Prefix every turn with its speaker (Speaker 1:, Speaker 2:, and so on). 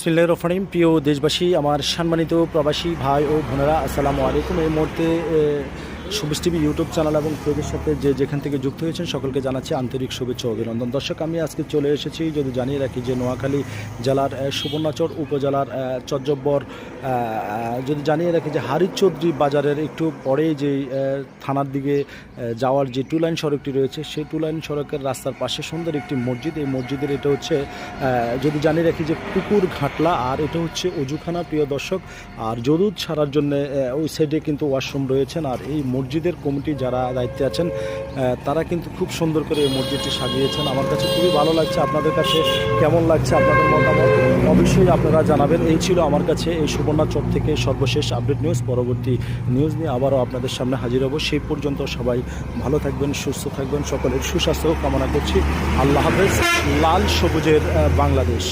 Speaker 1: বিসমিল্লাহ রফানিম প্রিয় দেশবাসী আমার সম্মানিত প্রবাসী ভাই ও বোনেরা আসসালামু আলাইকুম। এই মুহূর্তে সুবিস টিভি ইউটিউব চ্যানেল এবং পেজের সাথে যে যেখান থেকে যুক্ত হয়েছেন, সকলকে জানাচ্ছি আন্তরিক শুভেচ্ছা অভিনন্দন। দর্শক, আমি আজকে চলে এসেছি, যদি জানিয়ে রাখি যে নোয়াখালী জেলার সুবর্ণাচর উপজেলার চজ্জব্বর যদি জানিয়ে রাখি যে হারিচ চৌধুরী বাজারের একটু পরে যে থানার দিকে যাওয়ার যে টু লাইন সড়কটি রয়েছে, সেই টু লাইন সড়কের রাস্তার পাশে সুন্দর একটি মসজিদ। এই মসজিদের এটা হচ্ছে যদি জানিয়ে রাখি যে পুকুর ঘাটলা, আর এটা হচ্ছে অজুখানা, প্রিয় দর্শক। আর যদুদ ছাড়ার জন্য ওই সাইডে কিন্তু ওয়াশরুম রয়েছেন, আর এই মসজিদের কমিটি যারা দায়িত্বে আছেন তারা কিন্তু খুব সুন্দর করে এই মসজিদটি সাজিয়েছেন। আমার কাছে খুবই ভালো লাগছে। আপনাদের কাছে কেমন লাগছে? আপনাদের মতামত অবশ্যই আপনারা জানাবেন। এই ছিল আমার কাছে এই সুবর্ণাচর থেকে সর্বশেষ আপডেট নিউজ। পরবর্তী নিউজ নিয়ে আবারও আপনাদের সামনে হাজির হব। সেই পর্যন্ত সবাই ভালো থাকবেন, সুস্থ থাকবেন। সকলের সুস্বাস্থ্য কামনা করছি। আল্লাহ হাফেজ। লাল সবুজের বাংলাদেশ।